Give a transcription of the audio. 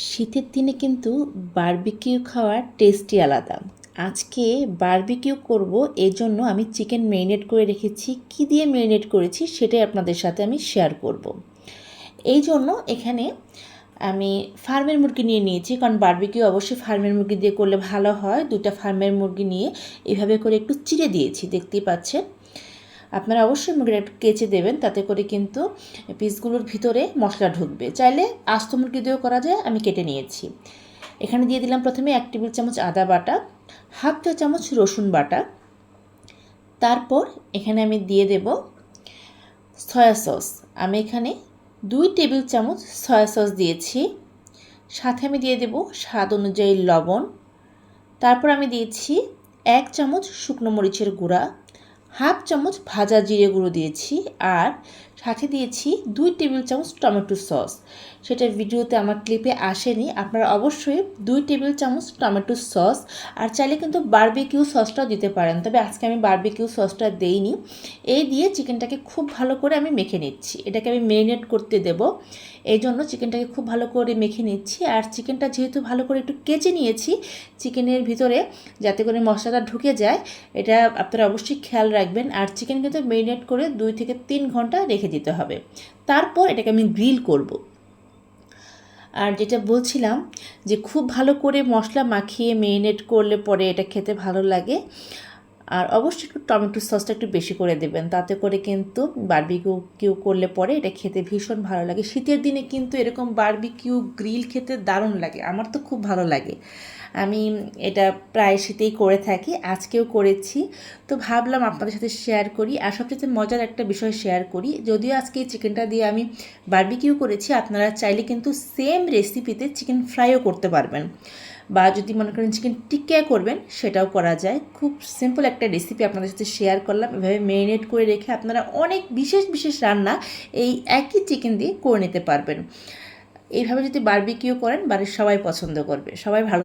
শীতের দিনে কিন্তু বারবিকিউ খাওয়ার টেস্টই আলাদা। আজকে বারবিকিউ করব এই জন্য আমি চিকেন ম্যারিনেট করে রেখেছি। কি দিয়ে ম্যারিনেট করেছি সেটাই আপনাদের সাথে আমি শেয়ার করব। এই জন্য এখানে আমি ফার্মের মুরগি নিয়ে নিয়েছি, কারণ বারবিকিউ অবশ্যই ফার্মের মুরগি দিয়ে করলে ভালো হয়। দুটা ফার্মের মুরগি নিয়ে এভাবে করে একটু চিড়ে দিয়েছি, দেখতেই পাচ্ছেন। আপনারা অবশ্যই মুরগিটা কেচে দেবেন, তাতে করে কিন্তু পিসগুলোর ভিতরে মশলা ঢুকবে। চাইলে আস্ত মুরগি দিয়েও করা যায়, আমি কেটে নিয়েছি। এখানে দিয়ে দিলাম প্রথমে এক টেবিল চামচ আদা বাটা, হাফ চা চামচ রসুন বাটা। তারপর এখানে আমি দিয়ে দেব সয়া সস। আমি এখানে দুই টেবিল চামচ সয়া সস দিয়েছি। সাথে আমি দিয়ে দেব স্বাদ অনুযায়ী লবণ। তারপর আমি দিয়েছি এক চামচ শুকনো মরিচের গুঁড়া। হাফ চামচ ভাজা জিরে গুঁড়ো দিয়েছি আর সাথে দিয়েছি দুই টেবিল চামচ টমেটো সস। সেটা ভিডিওতে আমার ক্লিপে আসেনি। আপনারা অবশ্যই দুই টেবিল চামচ টমেটো সস আর চাইলে কিন্তু বারবিকিউ সসটাও দিতে পারেন। তবে আজকে আমি বারবিকিউ সসটা দেইনি। এই দিয়ে চিকেনটাকে খুব ভালো করে আমি মেখে নিচ্ছি। এটাকে আমি মেরিনেট করতে দেব। এই জন্য চিকেনটাকে খুব ভালো করে মেখে নিচ্ছি। আর চিকেনটা যেহেতু ভালো করে একটু কেচে নিয়েছি চিকেনের ভিতরে যাতে করে মশলাটা ঢুকে যায়, এটা আপনারা অবশ্যই খেয়াল রাখবেন। আর চিকেন কিন্তু মেরিনেট করে দুই থেকে তিন ঘণ্টা রেখে দিতে হবে। তারপর এটাকে আমি গ্রিল করব। আর যেটা বলছিলাম যে খুব ভালো করে মশলা মাখিয়ে মেরিনেট করলে পরে এটা খেতে ভালো লাগে। আর অবশ্যই একটু টমেটো সসটা একটু বেশি করে দেবেন, তাতে করে কিন্তু বারবিকিউ কিউ করলে পরে এটা খেতে ভীষণ ভালো লাগে। শীতের দিনে কিন্তু এরকম বারবিকিউ গ্রিল খেতে দারুণ লাগে, আমার তো খুব ভালো লাগে। আমি এটা প্রায় শীতেই করে থাকি, আজকেও করেছি। তো ভাবলাম আপনাদের সাথে শেয়ার করি আর সবচেয়ে মজার একটা বিষয় শেয়ার করি। যদিও আজকে এই চিকেনটা দিয়ে আমি বারবিকিউ করেছি, আপনারা চাইলে কিন্তু সেম রেসিপিতে চিকেন ফ্রাইও করতে পারবেন। বা যদি মনে করেন চিকেন টিক্কা করবেন, সেটাও করা যায়। খুব সিম্পল একটা রেসিপি আপনাদের সাথে শেয়ার করলাম। এভাবে মেরিনেট করে রেখে আপনারা অনেক বিশেষ বিশেষ রান্না এই একই চিকেন দিয়ে করে নিতে পারবেন। এইভাবে যদি বারবিকিউ করেন, বাড়ির সবাই পছন্দ করবে। সবাই ভালো